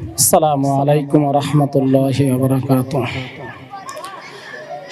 আসসালামু আলাইকুম রহমতুল্লাহ বরকাত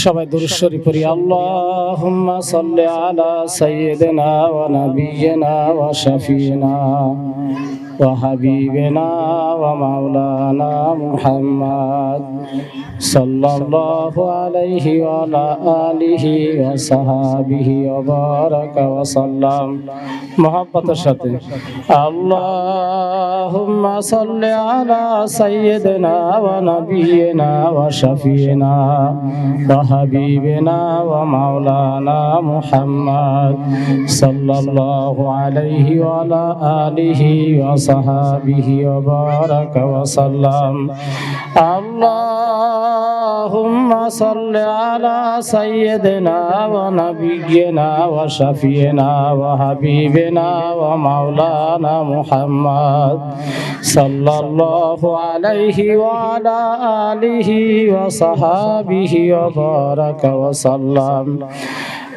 সবাই দুরুশ্বরী পড়ি সাল্লি আলা সাইয়্যিদিনা ওয়া নাবিয়িনা ওয়া শাফিনা সাল্লাল্লাহু আলাইহি ওয়া আলা আলিহি ওয়া সাহাবিহি ওয়া বারাকা ওয়া সাল্লাম। মহব্বতের সাথে, আল্লাহুম্মা সাল্লি আলা সাইয়্যিদিনা ওয়া নাবিয়িনা ওয়া শাফিনা ওয়া হাবিবিনা ওয়া মাওলানা মুহাম্মদ সাল্লাল্লাহু আলাইহি ওয়া আলা আলিহি ওয়া সাহাবিহি ওয়া বারাকা ওয়া সাল্লাম আল্লাহুম্মা সাল্লি আলা সাইয়্যিদিনা ওয়া নাবিয়িনা ওয়া শাফিনা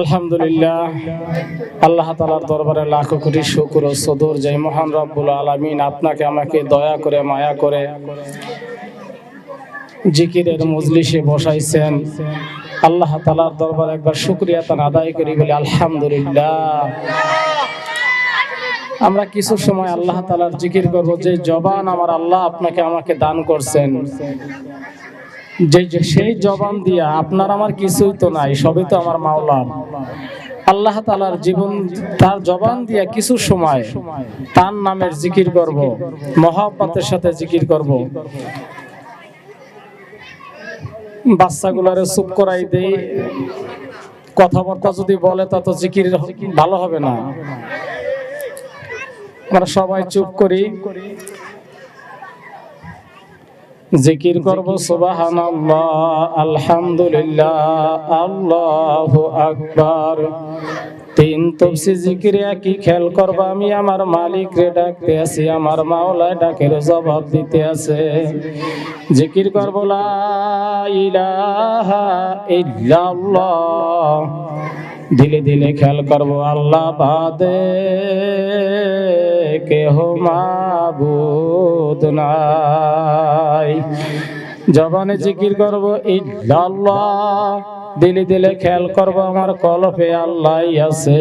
আলহামদুলিল্লাহ, আল্লাহ তালার দরবারে লাখো কোটি শুকুর ও সদর যাই মহান রব্বুল আলমিন আপনাকে আমাকে দয়া করে, মায়া করে জিকিরের মজলিসে বসাইছেন। আল্লাহ তালার দরবার একবার শুক্রিয়া তান আদায় করি, বলে আলহামদুলিল্লাহ। আমরা কিছু সময় আল্লাহ তালার জিকির করব, যে জবান আমার আল্লাহ আপনাকে আমাকে দান করছেন। যে সেই জবান দিয়া আপনার আমার কিছুই তো নাই, সবই তো আমার মাওলার আল্লাহ তালার জীবন, তার জবান দিয়া কিছু সময় তার নামের জিকির করব, মহাব্বাতের সাথে জিকির করব। বাচ্চাগুলারে চুপ করাই দেই। কথাবার্তা যদি বলে, তা তো জিকির ভালো হবে না। আমরা সবাই চুপ করি। জিকির করব, সুবহানাল্লাহ, আলহামদুলিল্লাহ, আল্লাহু আকবার। তিন তফসি জিকিরে কি খেল করব আমি, আমার মালিক রে ডাকতে আছি আমার মাওলায় ডাকের জবাব দিতে আছে জিকির করব, লা দিলে দিলে খেল করব, আল্লাহ বাদে কেহ মাবুদ নাই। জবানে জিকির করব, ইল্লাল্লাহ। দিলে দিলে খেয়াল করব আমার কলফে আল্লাহ আছে।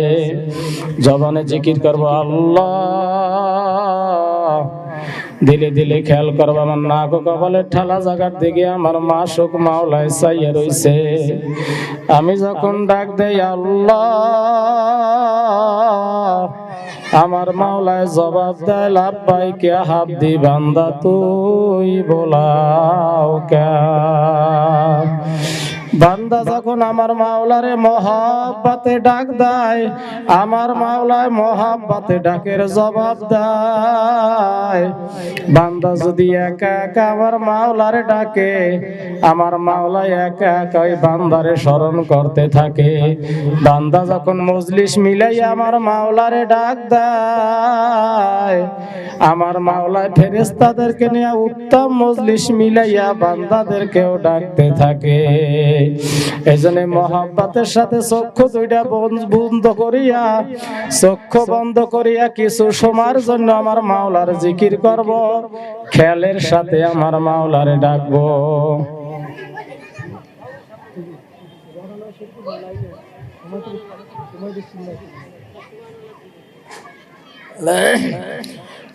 জবানে জিকির করব আল্লাহ। দিলে দিলে খেয়াল করব আমার নাক কপালের ঠালা জায়গার দিকে আমার মা শোক মাওলায় চাইয়া রইছে। আমি যখন ডাক দেই আল্লাহ, আমার মাওলায় জবাব দেয় লাভবাই কে হাত দি বান্দা, তুই বোলাও কে? বান্দা যখন আমার মাওলারে মহাব্বাতে ডাক দেয়, আমার মাওলায় মহাব্বাতে ডাকের জবাব দেয়। বান্দা যদি একা একা আমার মাওলারে ডাকে, আমার মাওলায় একা একা ওই বান্দারে স্মরণ করতে থাকে। বান্দা যখন মজলিস মিলাই আমার মাওলারে ডাক দেয়, আমার মাওলায় ফেরেস্তাদেরকে নিয়ে উত্তম মজলিস মিলাইয়া বান্দাদেরকেও ডাকতে থাকে। এজন্য মহাব্বাতের সাথে চক্ষু দুইটা বন- বন্ধ করিয়া, চক্ষু বন্ধ করিয়া কিছু সময়ের জন্য আমার মাওলার জিকির করব, খেয়ালের সাথে আমার মাওলারে ডাকবো। সুবহান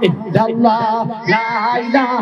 illallah la ilaha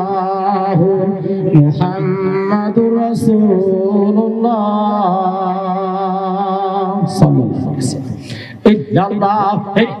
রাসূলুল্লাহ সাল্লাল্লাহু আলাইহি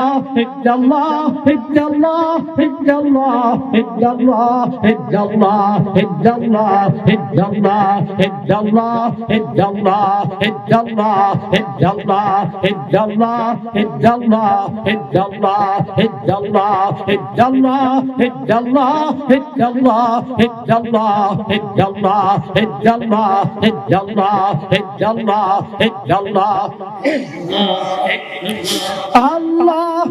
Allah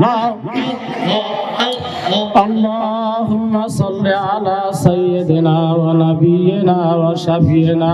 Allah اللهم صل على سيدنا ونبينا وشفينا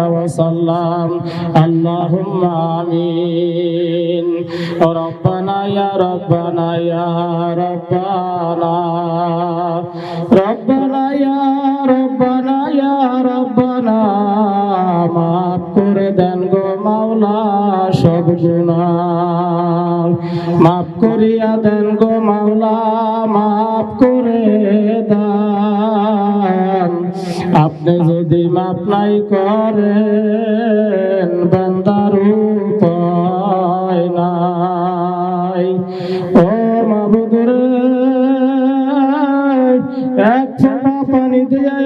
وسلم اللهم آمين ربنا يا ربنا يا ربنا ربنا يا ربنا يا ربنا মাফ করে দেন গো মাওলা সব গুনাহ মাফ করিয়া দেন গো মাওলা মাফ করে দেন আপনি যদি মাফ নাই করেন, বান্দার নাই। ও মাবুদরে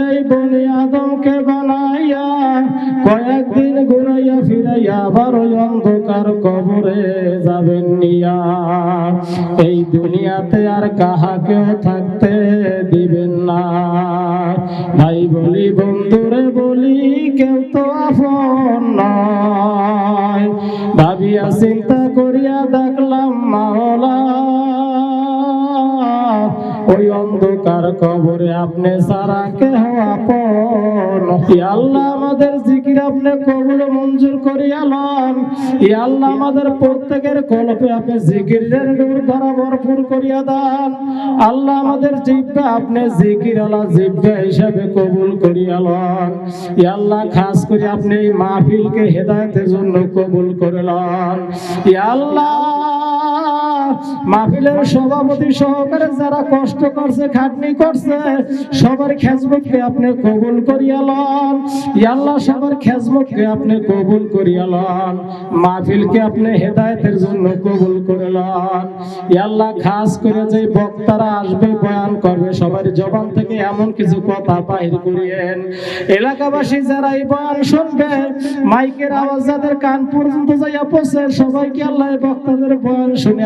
এই আদমকে কয়েকদিন ঘুরাইয়া ফিরাইয়া আবার যাবেন নিয়া। এই দুনিয়াতে আর কাহাকেও থাকতে দিবেন না। ভাই বলি বন্ধুরে বলি কেউ তো আপন নয়। ভাবিয়া চিন্তা করিয়া ওই অন্ধকার কবরে আপনি সারা কেহ আপন। আল্লাহ, আমাদের জিকির আপনি কবুল মঞ্জুর করিয়া লন। আল্লাহ, আমাদের প্রত্যেকের কলপে আপনি জিকিরের নূর দ্বারা ভরপুর করিয়া দান। আল্লাহ, আমাদের জিব্বা আপনি জিকির আল্লাহ জিব্বা হিসাবে কবুল করিয়া লন। আল্লাহ, খাস করে আপনি এই মাহফিলকে হেদায়তের জন্য কবুল করে লন। আল্লাহ মাহফিলের সভাপতি সহকারে যারা কষ্ট করছে, খাটনি করছে, সবার আপনি কবুল করিয়া লন। আল্লাহ সবার আপনি কবুল করিয়া লন। মাহফিলকে আপনি জন্য কবুল করে লন। আল্লাহ খাস করে যে বক্তারা আসবে, বয়ান করবে, সবার জবান থেকে এমন কিছু কথা বাহির করিয়েন। এলাকাবাসী যারা এই বয়ান শুনবে, মাইকের আওয়াজ যাদের কান পর্যন্ত যাইয়া পৌঁছে, সবাইকে আল্লাহ বক্তাদের বয়ান শুনে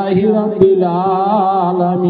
لله رب العالمين